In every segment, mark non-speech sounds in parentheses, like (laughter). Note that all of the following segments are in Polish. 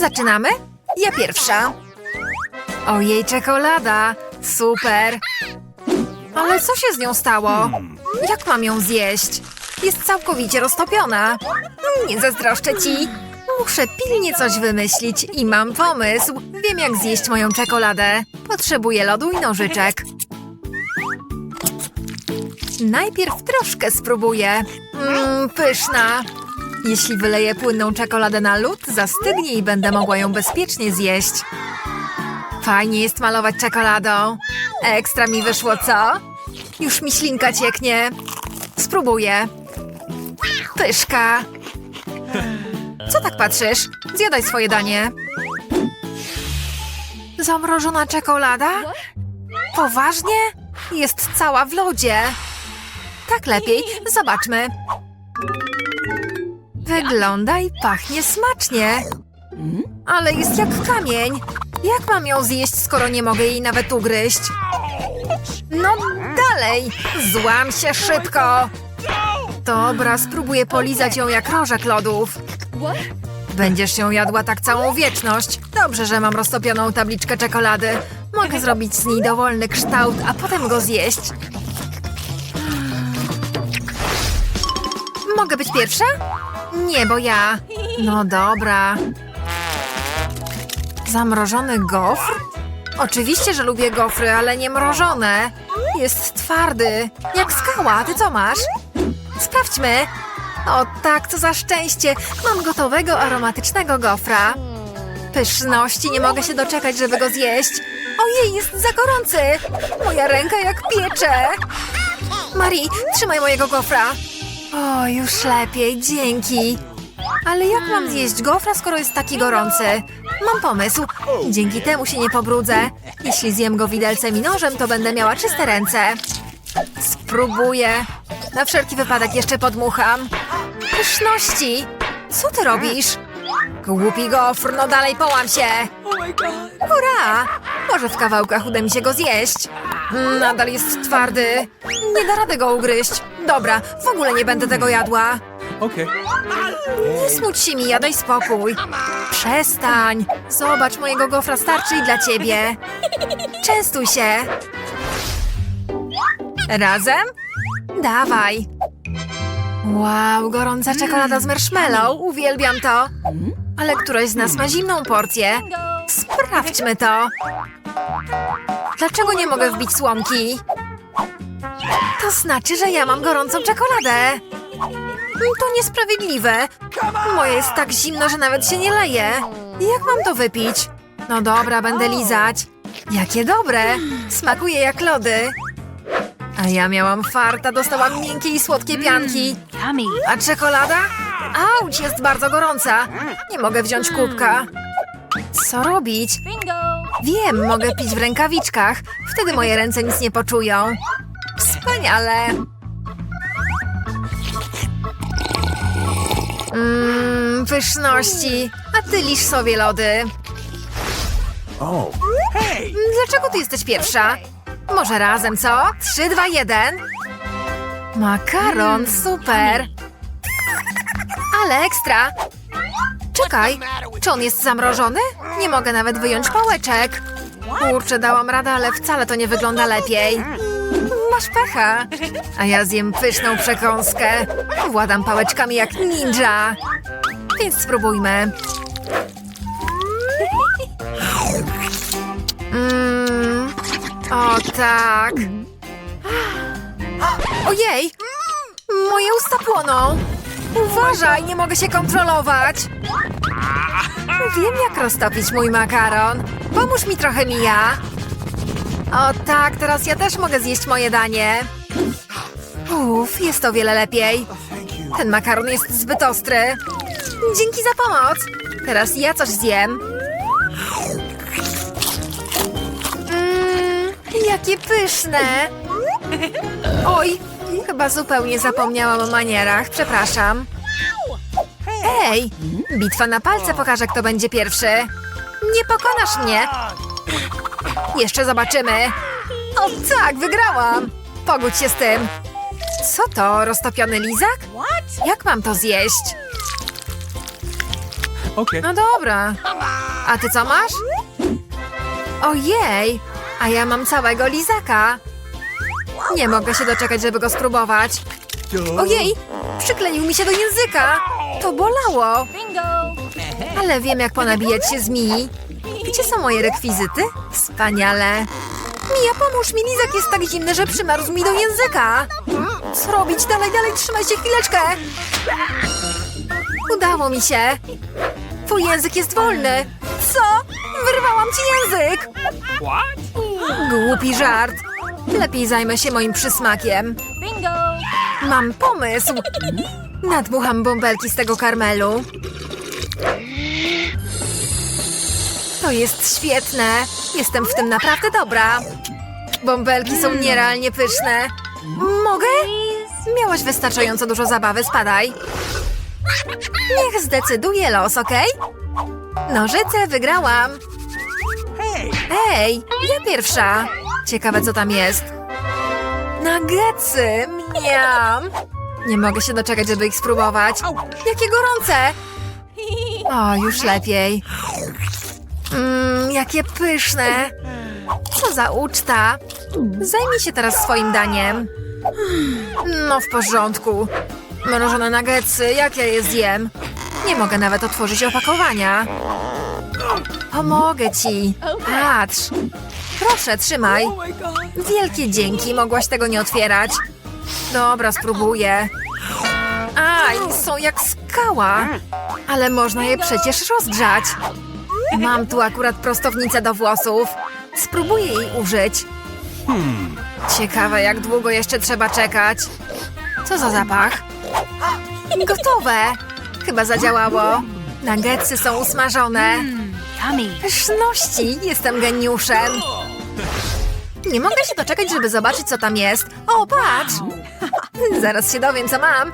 Zaczynamy? Ja pierwsza. Ojej, czekolada. Super. Ale co się z nią stało? Jak mam ją zjeść? Jest całkowicie roztopiona. Nie zazdroszczę ci. Muszę pilnie coś wymyślić i mam pomysł. Wiem, jak zjeść moją czekoladę. Potrzebuję lodu i nożyczek. Najpierw troszkę spróbuję. Mmm, pyszna. Jeśli wyleję płynną czekoladę na lód, zastygnie i będę mogła ją bezpiecznie zjeść. Fajnie jest malować czekoladą. Ekstra mi wyszło, co? Już mi ślinka cieknie. Spróbuję. Pyszka. Co tak patrzysz? Zjadaj swoje danie. Zamrożona czekolada? Poważnie? Jest cała w lodzie. Tak lepiej. Zobaczmy. Wygląda i pachnie smacznie. Ale jest jak kamień. Jak mam ją zjeść, skoro nie mogę jej nawet ugryźć? No dalej! Złam się szybko! Dobra, spróbuję polizać ją jak rożek lodów. Będziesz ją jadła tak całą wieczność. Dobrze, że mam roztopioną tabliczkę czekolady. Mogę zrobić z niej dowolny kształt, a potem go zjeść. Mogę być pierwsza? Nie, bo ja. No dobra. Zamrożony gofr? Oczywiście, że lubię gofry, ale nie mrożone. Jest twardy, jak skała. Ty co masz? Sprawdźmy. O tak, co za szczęście. Mam gotowego, aromatycznego gofra. Pyszności, nie mogę się doczekać, żeby go zjeść. Ojej, jest za gorący. Moja ręka jak piecze. Marie, trzymaj mojego gofra. O, już lepiej, dzięki. Ale jak mam zjeść gofra, skoro jest taki gorący? Mam pomysł. Dzięki temu się nie pobrudzę. Jeśli zjem go widelcem i nożem, to będę miała czyste ręce. Spróbuję. Na wszelki wypadek jeszcze podmucham. Pyszności! Co ty robisz? Głupi gofr, no dalej połam się! Hurra! Może w kawałkach uda mi się go zjeść. Nadal jest twardy. Nie da rady go ugryźć. Dobra, w ogóle nie będę tego jadła. Okay. Nie smuć się mi, daj spokój. Przestań. Zobacz, mojego gofra starczy i dla ciebie. Częstuj się. Razem? Dawaj. Wow, gorąca czekolada z marshmallow. Uwielbiam to. Ale któraś z nas ma zimną porcję. Sprawdźmy to. Dlaczego nie mogę wbić słomki? To znaczy, że ja mam gorącą czekoladę. To niesprawiedliwe. Moje jest tak zimno, że nawet się nie leje. Jak mam to wypić? No dobra, będę lizać. Jakie dobre. Smakuje jak lody. A ja miałam farta, dostałam miękkie i słodkie pianki. Yummy. A czekolada? Auć, jest bardzo gorąca. Nie mogę wziąć kubka. Co robić? Wiem, mogę pić w rękawiczkach. Wtedy moje ręce nic nie poczują. Wspaniale. Mmm, pyszności. A ty lisz sobie lody. Oh. Hey! Dlaczego ty jesteś pierwsza? Może razem, co? Trzy, dwa, jeden. Makaron, super. Ale ekstra. Czekaj, czy on jest zamrożony? Nie mogę nawet wyjąć pałeczek. Kurczę, dałam radę, ale wcale to nie wygląda lepiej. Masz pecha. A ja zjem pyszną przekąskę. Władam pałeczkami jak ninja. Więc spróbujmy. Mmm. O tak. Ojej! Moje usta płoną. Uważaj, nie mogę się kontrolować. Wiem, jak roztopić mój makaron. Pomóż mi trochę, Mija. O tak, teraz ja też mogę zjeść moje danie. Uff, jest o wiele lepiej. Ten makaron jest zbyt ostry. Dzięki za pomoc. Teraz ja coś zjem. Mmm, jakie pyszne. Oj, chyba zupełnie zapomniałam o manierach. Przepraszam. Ej, bitwa na palce pokaże, kto będzie pierwszy. Nie pokonasz mnie. Jeszcze zobaczymy. O tak, wygrałam. Pogódź się z tym. Co to, roztopiony lizak? Jak mam to zjeść? Okay. No dobra. A ty co masz? Ojej, a ja mam całego lizaka. Nie mogę się doczekać, żeby go spróbować. Ojej, przykleił mi się do języka. To bolało. Ale wiem, jak ponabijać się z Mii. Gdzie są moje rekwizyty? Wspaniale. Mija, pomóż mi, lizak jest tak zimny, że przymarzł mi do języka. Co robić? Dalej, dalej, trzymaj się chwileczkę. Udało mi się. Twój język jest wolny. Co? Wyrwałam ci język. What? Głupi żart. Lepiej zajmę się moim przysmakiem. Bingo! Mam pomysł. Nadmucham bąbelki z tego karmelu. To jest świetne. Jestem w tym naprawdę dobra. Bąbelki są nierealnie pyszne. Mogę? Miałaś wystarczająco dużo zabawy, spadaj. Niech zdecyduje los, okej? Nożyce, wygrałam. Ej, ja pierwsza. Ciekawe, co tam jest. Nuggetsy, miam. Nie mogę się doczekać, żeby ich spróbować. Jakie gorące. O, już lepiej. Mmm, jakie pyszne. Co za uczta. Zajmij się teraz swoim daniem. No, w porządku. Mrożone nuggetsy, jak ja je zjem? Nie mogę nawet otworzyć opakowania. Pomogę ci. Patrz. Proszę, trzymaj. Oh! Wielkie dzięki, mogłaś tego nie otwierać. Dobra, spróbuję. Aj, są jak skała. Ale można je przecież rozgrzać. Mam tu akurat prostownicę do włosów. Spróbuję jej użyć. Ciekawe, jak długo jeszcze trzeba czekać. Co za zapach? Gotowe! Chyba zadziałało. Nuggetsy są usmażone. Yummy! Pyszności! Jestem geniuszem! Nie mogę się doczekać, żeby zobaczyć, co tam jest. O, patrz! (laughs) Zaraz się dowiem, co mam.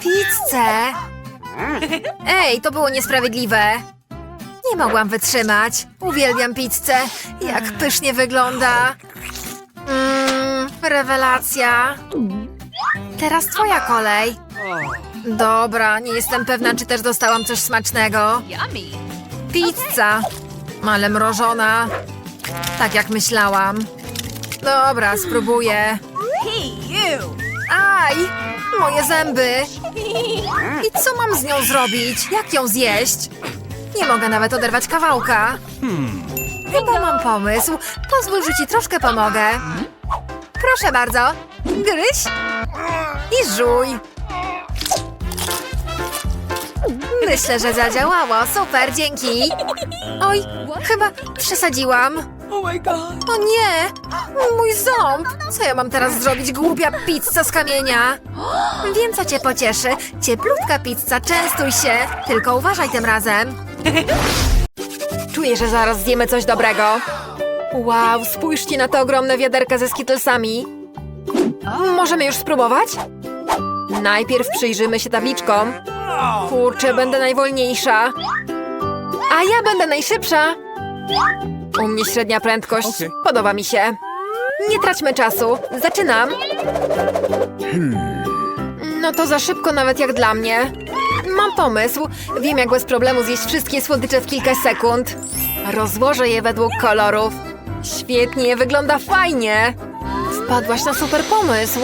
Pizzę! Ej, to było niesprawiedliwe. Nie mogłam wytrzymać. Uwielbiam pizzę. Jak pysznie wygląda. Mmm, rewelacja. Teraz twoja kolej. Dobra, nie jestem pewna, czy też dostałam coś smacznego. Pizza, ale mrożona. Tak jak myślałam. Dobra, spróbuję. Aj, moje zęby. I co mam z nią zrobić? Jak ją zjeść? Nie mogę nawet oderwać kawałka. Chyba mam pomysł. Pozwól, że ci troszkę pomogę. Proszę bardzo. Gryź i żuj. Myślę, że zadziałało. Super, dzięki. Oj, chyba przesadziłam. Oh my god! O nie! Mój ząb! Co ja mam teraz zrobić, głupia pizza z kamienia? Wiem, co cię pocieszy. Cieplutka pizza, częstuj się. Tylko uważaj tym razem. (laughs) Czuję, że zaraz zjemy coś dobrego. Wow, spójrzcie na to ogromne wiaderka ze skittlesami. Możemy już spróbować? Najpierw przyjrzymy się tabliczkom. Kurczę, będę najwolniejsza. A ja będę najszybsza. U mnie średnia prędkość. Okej. Podoba mi się. Nie traćmy czasu. Zaczynam. No to za szybko nawet jak dla mnie. Mam pomysł. Wiem jak bez problemu zjeść wszystkie słodycze w kilka sekund. Rozłożę je według kolorów. Świetnie, wygląda fajnie. Wpadłaś na super pomysł.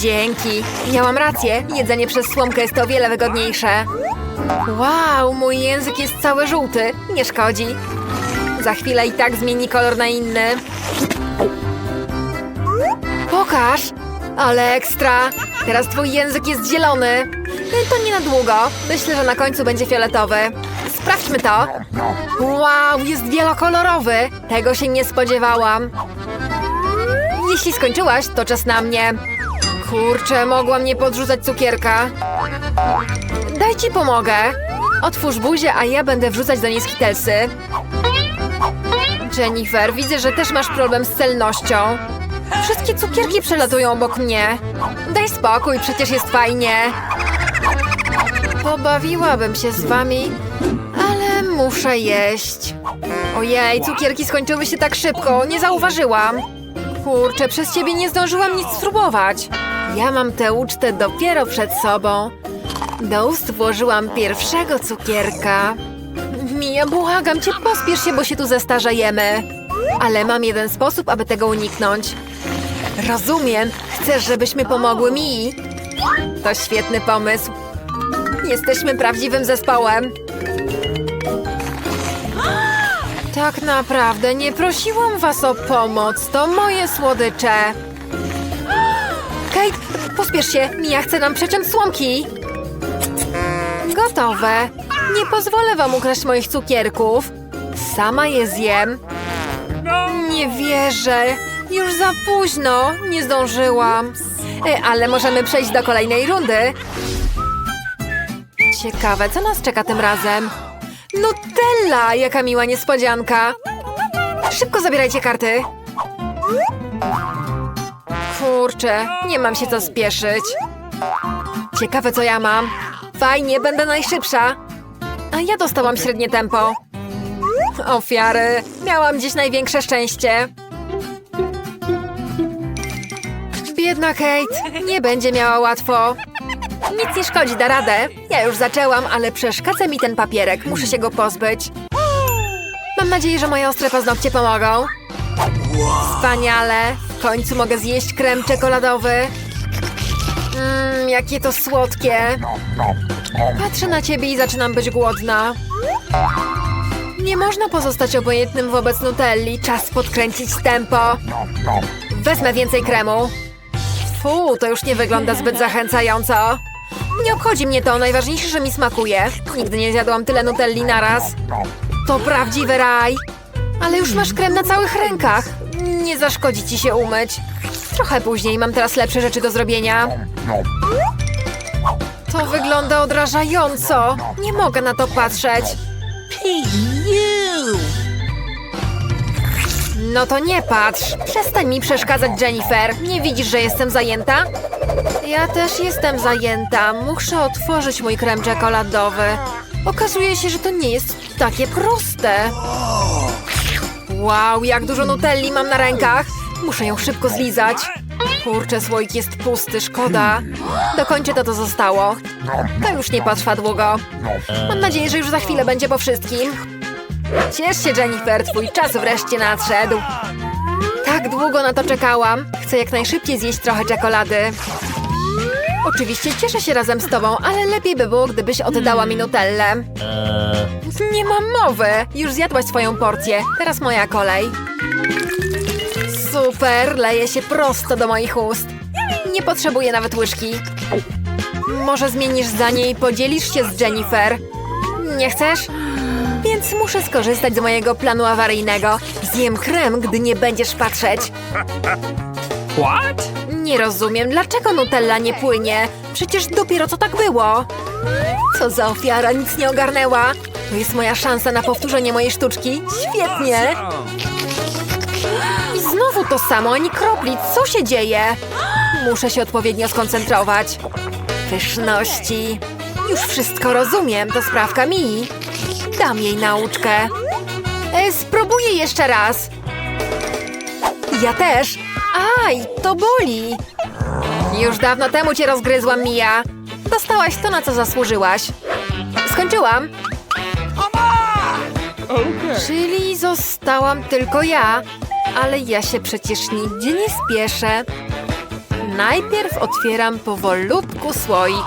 Dzięki. Miałam rację. Jedzenie przez słomkę jest o wiele wygodniejsze. Wow, mój język jest cały żółty. Nie szkodzi. Za chwilę i tak zmieni kolor na inny. Pokaż! Ale ekstra! Teraz twój język jest zielony. To nie na długo. Myślę, że na końcu będzie fioletowy. Sprawdźmy to. Wow, jest wielokolorowy. Tego się nie spodziewałam. Jeśli skończyłaś, to czas na mnie. Kurczę, mogłam nie podrzucać cukierka. Daj ci pomogę. Otwórz buzię, a ja będę wrzucać do niej skitelsy. Jennifer, widzę, że też masz problem z celnością. Wszystkie cukierki przelatują obok mnie. Daj spokój, przecież jest fajnie. Pobawiłabym się z wami, ale muszę jeść. Ojej, cukierki skończyły się tak szybko, nie zauważyłam. Kurczę, przez ciebie nie zdążyłam nic spróbować. Ja mam tę ucztę dopiero przed sobą. Do ust włożyłam pierwszego cukierka. Mija, błagam cię, pospiesz się, bo się tu zestarzejemy. Ale mam jeden sposób, aby tego uniknąć. Rozumiem. Chcesz, żebyśmy pomogły Mii? To świetny pomysł. Jesteśmy prawdziwym zespołem. Tak naprawdę nie prosiłam was o pomoc. To moje słodycze. Kate, pospiesz się. Mia chce nam przeciąć słomki. Gotowe. Nie pozwolę wam ukraść moich cukierków. Sama je zjem. Nie wierzę. Już za późno. Nie zdążyłam. E, Ale możemy przejść do kolejnej rundy. Ciekawe, co nas czeka tym razem? Nutella! Jaka miła niespodzianka! Szybko zabierajcie karty. Kurczę, nie mam się co spieszyć. Ciekawe, co ja mam. Fajnie, będę najszybsza. A ja dostałam średnie tempo. Ofiary. Miałam dziś największe szczęście. Biedna Kate. Nie będzie miała łatwo. Nic nie szkodzi, da radę. Ja już zaczęłam, ale przeszkadza mi ten papierek. Muszę się go pozbyć. Mam nadzieję, że moje ostre paznokcie pomogą. Wspaniale. W końcu mogę zjeść krem czekoladowy. Mmm, jakie to słodkie. Patrzę na ciebie i zaczynam być głodna. Nie można pozostać obojętnym wobec Nutelli. Czas podkręcić tempo. Wezmę więcej kremu. Fu, to już nie wygląda zbyt zachęcająco. Nie obchodzi mnie to, najważniejsze, że mi smakuje. Nigdy nie zjadłam tyle Nutelli naraz. To prawdziwy raj. Ale już masz krem na całych rękach. Nie zaszkodzi ci się umyć. Trochę później, mam teraz lepsze rzeczy do zrobienia. To wygląda odrażająco. Nie mogę na to patrzeć. No to nie patrz. Przestań mi przeszkadzać, Jennifer. Nie widzisz, że jestem zajęta? Ja też jestem zajęta. Muszę otworzyć mój krem czekoladowy. Okazuje się, że to nie jest takie proste. Wow, jak dużo nutelli mam na rękach. Muszę ją szybko zlizać. Kurczę, słoik jest pusty, szkoda. Dokończę to, co zostało. To już nie potrwa długo. Mam nadzieję, że już za chwilę będzie po wszystkim. Ciesz się, Jennifer, twój czas wreszcie nadszedł. Tak długo na to czekałam. Chcę jak najszybciej zjeść trochę czekolady. Oczywiście cieszę się razem z tobą, ale lepiej by było, gdybyś oddała mi Nutellę. Nie mam mowy. Już zjadłaś swoją porcję. Teraz moja kolej. Super, leje się prosto do moich ust. Nie potrzebuję nawet łyżki. Może zmienisz zdanie i podzielisz się z Jennifer? Nie chcesz? Więc muszę skorzystać z mojego planu awaryjnego. Zjem krem, gdy nie będziesz patrzeć. What? Nie rozumiem, dlaczego Nutella nie płynie? Przecież dopiero co tak było. Co za ofiara, nic nie ogarnęła. To jest moja szansa na powtórzenie mojej sztuczki. Świetnie! Znowu to samo, ani kropli. Co się dzieje? Muszę się odpowiednio skoncentrować. Pyszności. Już wszystko rozumiem, to sprawka mi. Dam jej nauczkę. E, spróbuję jeszcze raz. Ja też. Aj, to boli. Już dawno temu cię rozgryzłam, Mia. Dostałaś to, na co zasłużyłaś. Skończyłam. Okay. Czyli zostałam tylko ja. Ale ja się przecież nigdzie nie spieszę. Najpierw otwieram powolutku słoik.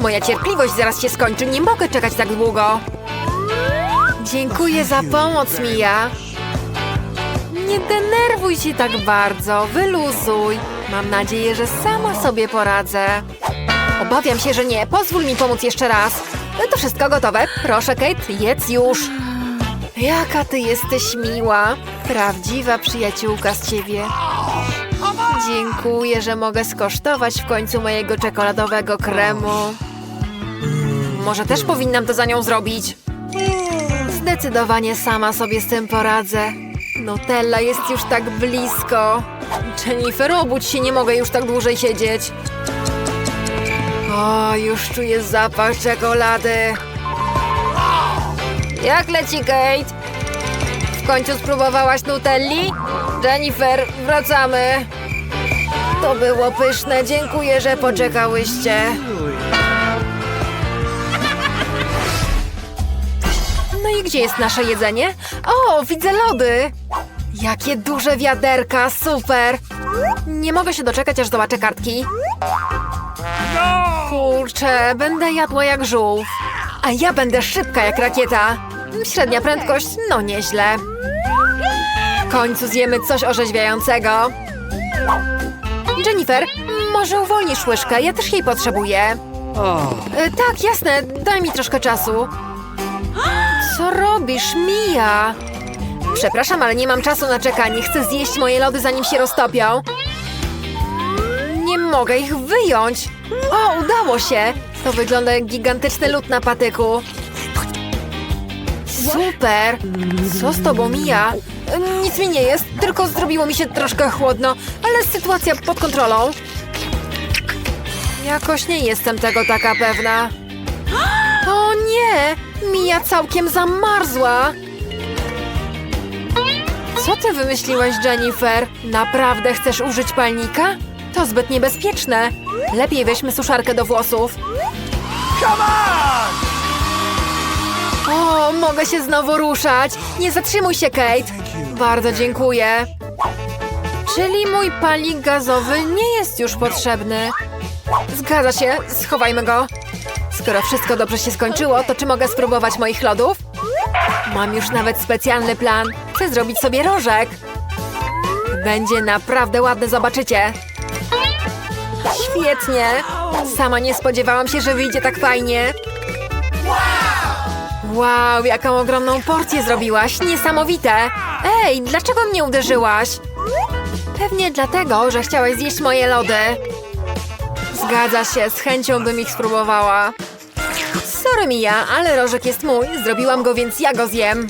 Moja cierpliwość zaraz się skończy, nie mogę czekać tak długo. Dziękuję za pomoc, Mia. Nie denerwuj się tak bardzo, wyluzuj. Mam nadzieję, że sama sobie poradzę. Obawiam się, że nie. Pozwól mi pomóc jeszcze raz. To wszystko gotowe. Proszę, Kate, jedz już. Jaka ty jesteś miła. Prawdziwa przyjaciółka z ciebie. Dziękuję, że mogę skosztować w końcu mojego czekoladowego kremu. Może też powinnam to za nią zrobić. Zdecydowanie sama sobie z tym poradzę. Nutella jest już tak blisko. Jennifer, obudź się, nie mogę już tak dłużej siedzieć. O, już czuję zapach czekolady. Jak leci Kate? W końcu spróbowałaś Nutelli? Jennifer, wracamy. To było pyszne. Dziękuję, że poczekałyście. No i gdzie jest nasze jedzenie? O, widzę lody! Jakie duże wiaderka, super! Nie mogę się doczekać, aż zobaczę kartki. No! Kurczę, będę jadła jak żółw. A ja będę szybka jak rakieta. Średnia prędkość, no nieźle. W końcu zjemy coś orzeźwiającego. Jennifer, może uwolnisz łyżkę? Ja też jej potrzebuję. E, tak, jasne, daj mi troszkę czasu. Co robisz, Mia? Przepraszam, ale nie mam czasu na czekanie. Chcę zjeść moje lody, zanim się roztopią. Nie mogę ich wyjąć. O, udało się. To wygląda jak gigantyczny lód na patyku. Super. Co z tobą mija? Nic mi nie jest, tylko zrobiło mi się troszkę chłodno, ale sytuacja pod kontrolą. Jakoś nie jestem tego taka pewna. O nie! Mija całkiem zamarzła. Co ty wymyśliłeś, Jennifer? Naprawdę chcesz użyć palnika? To zbyt niebezpieczne. Lepiej weźmy suszarkę do włosów. Come on! O, mogę się znowu ruszać. Nie zatrzymuj się, Kate. Bardzo dziękuję. Czyli mój palnik gazowy nie jest już potrzebny. Zgadza się, schowajmy go. Skoro wszystko dobrze się skończyło, to czy mogę spróbować moich lodów? Mam już nawet specjalny plan. Chcę zrobić sobie rożek. Będzie naprawdę ładny, zobaczycie. Świetnie. Sama nie spodziewałam się, że wyjdzie tak fajnie. Wow, jaką ogromną porcję zrobiłaś! Niesamowite! Ej, dlaczego mnie uderzyłaś? Pewnie dlatego, że chciałaś zjeść moje lody. Zgadza się, z chęcią bym ich spróbowała. Sorry Mia, ale rożek jest mój. Zrobiłam go, więc ja go zjem.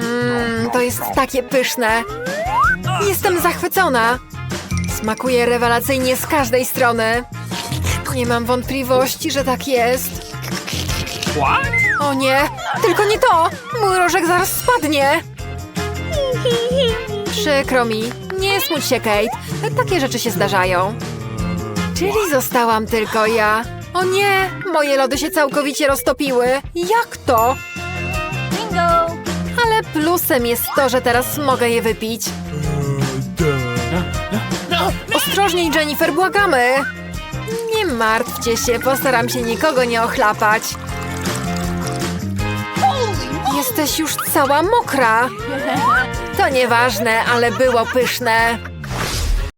Mmm, to jest takie pyszne. Jestem zachwycona. Smakuje rewelacyjnie z każdej strony. Nie mam wątpliwości, że tak jest. What? O nie, tylko nie to! Mój rożek zaraz spadnie! Przykro mi. Nie smuć się, Kate. Takie rzeczy się zdarzają. Czyli zostałam tylko ja. O nie, moje lody się całkowicie roztopiły. Jak to? Bingo! Ale plusem jest to, że teraz mogę je wypić. Ostrożniej, Jennifer, błagamy! Nie martwcie się, postaram się nikogo nie ochlapać. Jesteś już cała mokra. To nieważne, ale było pyszne.